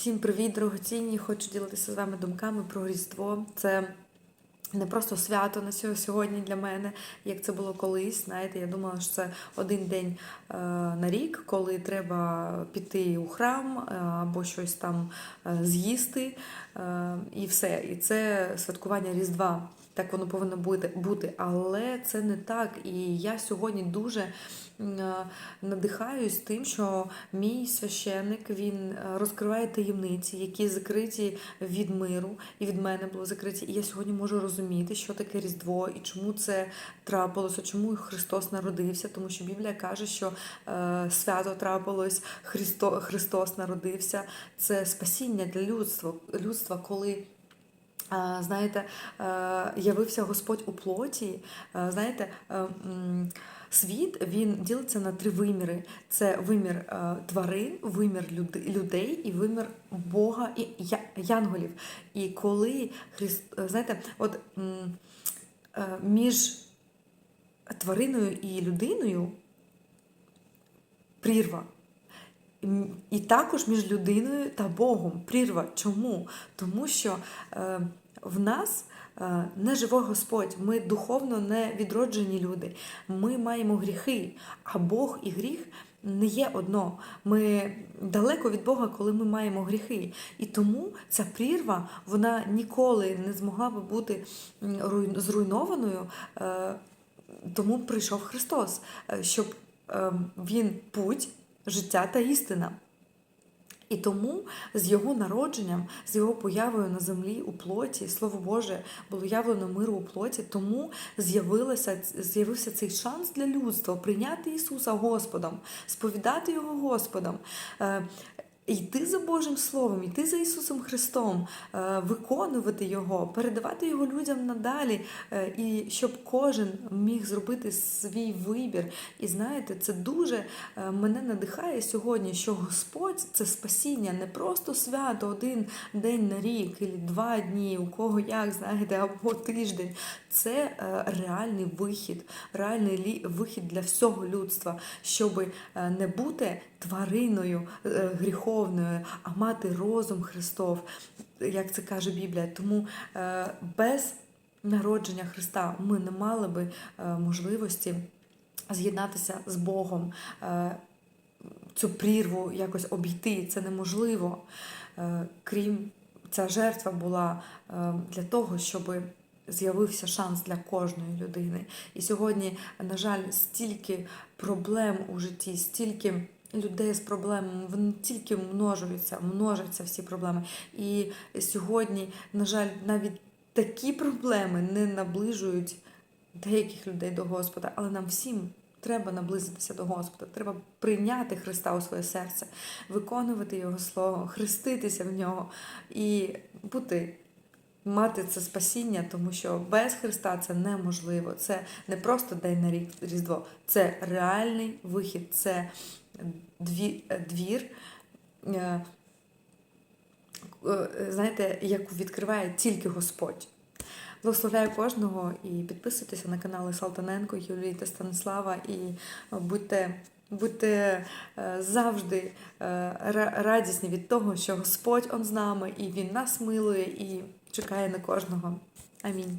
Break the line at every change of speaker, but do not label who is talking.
Всім привіт, дорогоцінні! Хочу ділитися з вами думками про Різдво. Це не просто свято на сьо- сьогодні для мене, як це було колись. Знаєте, я думала, що це один день е, на рік, коли треба піти у храм е, або щось там е, з'їсти, і все. І це святкування Різдва. Так воно повинно бути, але це не так. І я сьогодні дуже надихаюсь тим, що мій священник він розкриває таємниці, які закриті від миру, і від мене були закриті. І я сьогодні можу розуміти, що таке Різдво і чому це трапилося, чому Христос народився, тому що Біблія каже, що е, свято трапилось, Христо, Христос народився. Це спасіння для людства, людства коли. Знаєте, е, явився Господь у плоті. Е, Знаєте, е, світ він ділиться на три виміри: це вимір тварин, вимір людей і вимір Бога і янголів. І коли Христ, знаєте, от між твариною і людиною прірва. І також між людиною та Богом прірва. Чому? Тому що в нас е, не живий Господь, ми духовно не відроджені люди. Ми маємо гріхи, а Бог і гріх не є одно. Ми далеко від Бога, коли ми маємо гріхи. І тому ця прірва вона ніколи не змогла би бути зруйнованою. Е, тому прийшов Христос, е, щоб е, Він путь, життя та істина. І тому з його народженням, з його появою на землі у плоті, слово Боже, було явлено миру у плоті, тому з'явився цей шанс для людства прийняти Ісуса Господом, сповідати Його Господом. Йти за Божим Словом, йти за Ісусом Христом, е, виконувати Його, передавати Його людям надалі, е, і щоб кожен міг зробити свій вибір. І знаєте, це дуже е, мене надихає сьогодні, що Господь це спасіння, не просто свято один день на рік, і два дні, у кого як, знаєте, або тиждень. Це реальний вихід, реальний вихід для всього людства, щоб не бути твариною е, гріховною, а мати розум Христов, як це каже Біблія. Тому е, без народження Христа ми не мали би е, можливості з'єднатися з Богом. Е, Цю прірву якось обійти це неможливо. Крім ця жертва була для того, щоб з'явився шанс для кожної людини. І сьогодні, на жаль, стільки проблем у житті, стільки людей з проблемами, тільки множуються, множаться всі проблеми. І сьогодні, на жаль, навіть такі проблеми не наближують деяких людей до Господа, але нам всім. Треба наблизитися до Господа, треба прийняти Христа у своє серце, виконувати Його Слово, хреститися в нього і бути, мати це спасіння, тому що без Христа це неможливо. Це не просто день на рік Різдво, це реальний вихід, це двір, е, е, знаєте, яку відкриває тільки Господь. Благословляю кожного і підписуйтеся на канали Салтаненко, Юлії та Станислава і е, будьте, будьте е, завжди е, радісні від того, що Господь Он з нами і Він нас милує і чекає на кожного. Амінь.